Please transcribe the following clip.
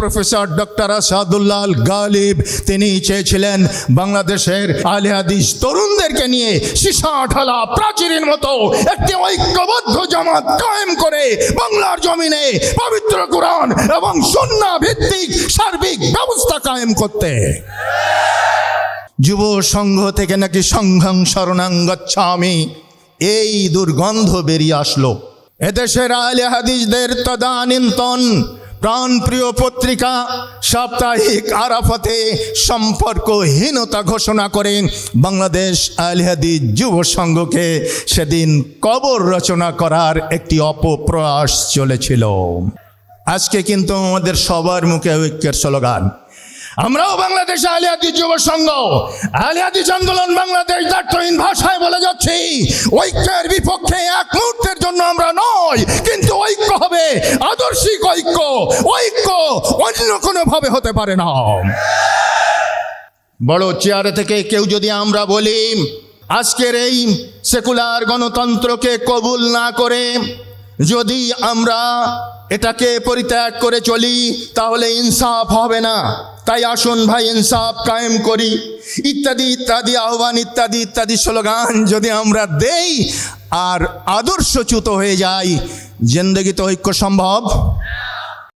Professor doctor Asadullah Ghalib, তিনি চেয়েছিলেন বাংলাদেশের আলে হাদিস তরুণদেরকে নিয়ে সীসা ঢালা প্রাচীরের মতো একটি ঐক্যবদ্ধ জামাত কায়েম করে বাংলার জমিনে পবিত্র কোরআন এবং সন্না ভিত্তিক সার্বিক ব্যবস্থা কায়েম করতে। যুব সংঘ থেকে নাকি সংঘং শরণাং গচ্ছামি, এই দুর্গন্ধ বেরিয়ে আসলো। এদেশের আলে হাদিসদের তদানীন্তন প্রাণপ্রিয় পত্রিকা সাপ্তাহিক আরাফাতে সম্পর্কহীনতা ঘোষণা করেন বাংলাদেশ আলে হাদিস যুব সংঘকে। সেদিন কবর রচনা করার একটি অপপ্রয়াস চলেছিল। আজকে কিন্তু আমাদের সবার মুখে ঐক্যের স্লোগান। আমরাও বাংলাদেশ আলিয়াদি যুব সংঘ। আলিয়াদি আন্দোলন বাংলাদেশ দায়িত্বহীন ভাষায় বলে যাচ্ছি, ঐক্যের বিপক্ষে এক মুহূর্তের জন্য আমরা নয় কিন্তু ঐক্য আদর্শিক ঐক্য ঐক্য অন্য কোনো ভাবে হতে পারে না। বড় চেয়ারে থেকে কেউ যদি আমরা বলি, আজকের এই সেকুলার গণতন্ত্রকে কবুল না করে যদি আমরা এটাকে পরিত্যাগ করে চলি, তাহলে ইনসাফ হবে না। তাই আসুন ভাই, ইনসাফ কায়েম করি। ইত্যাদি ইত্যাদি, আহ্বান, ইত্যাদি ইত্যাদি, স্লোগান যদি আমরা দেই আর আদর্শচ্যুত হয়ে যাই। জিন্দগিতে ঐক্য সম্ভব।